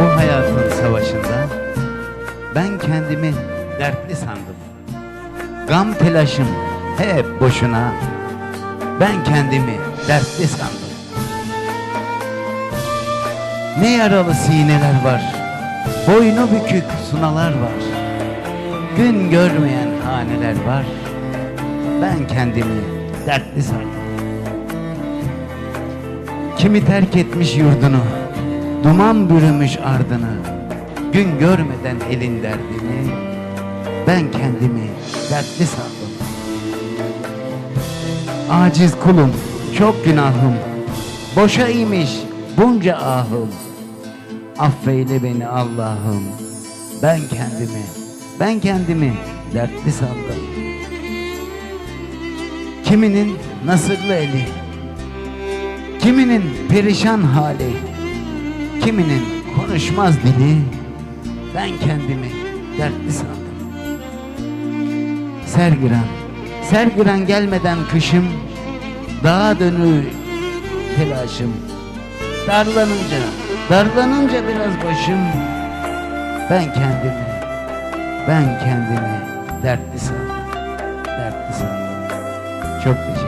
Bu hayatın savaşında ben kendimi dertli sandım. Gam telaşım hep boşuna. Ben kendimi dertli sandım. Ne yaralı sineler var. Boynu bükük sunalar var. Gün görmeyen haneler var. Ben kendimi dertli sandım. Kimi terk etmiş yurdunu, duman bürümüş ardını, gün görmeden elin derdini, ben kendimi dertli sandım. Aciz kulum, çok günahım, boşa imiş bunca ahım. Affeyle beni Allah'ım, ben kendimi, ben kendimi dertli sandım. Kiminin nasırlı eli, Kiminin perişan hali, kiminin konuşmaz dili, ben kendimi dertli sandım. Sergiran, sergiran gelmeden kışım, dağa dönü telaşım. Darlanınca, darlanınca biraz başım, ben kendimi, ben kendimi dertli sandım, dertli sandım. Çok teşekkür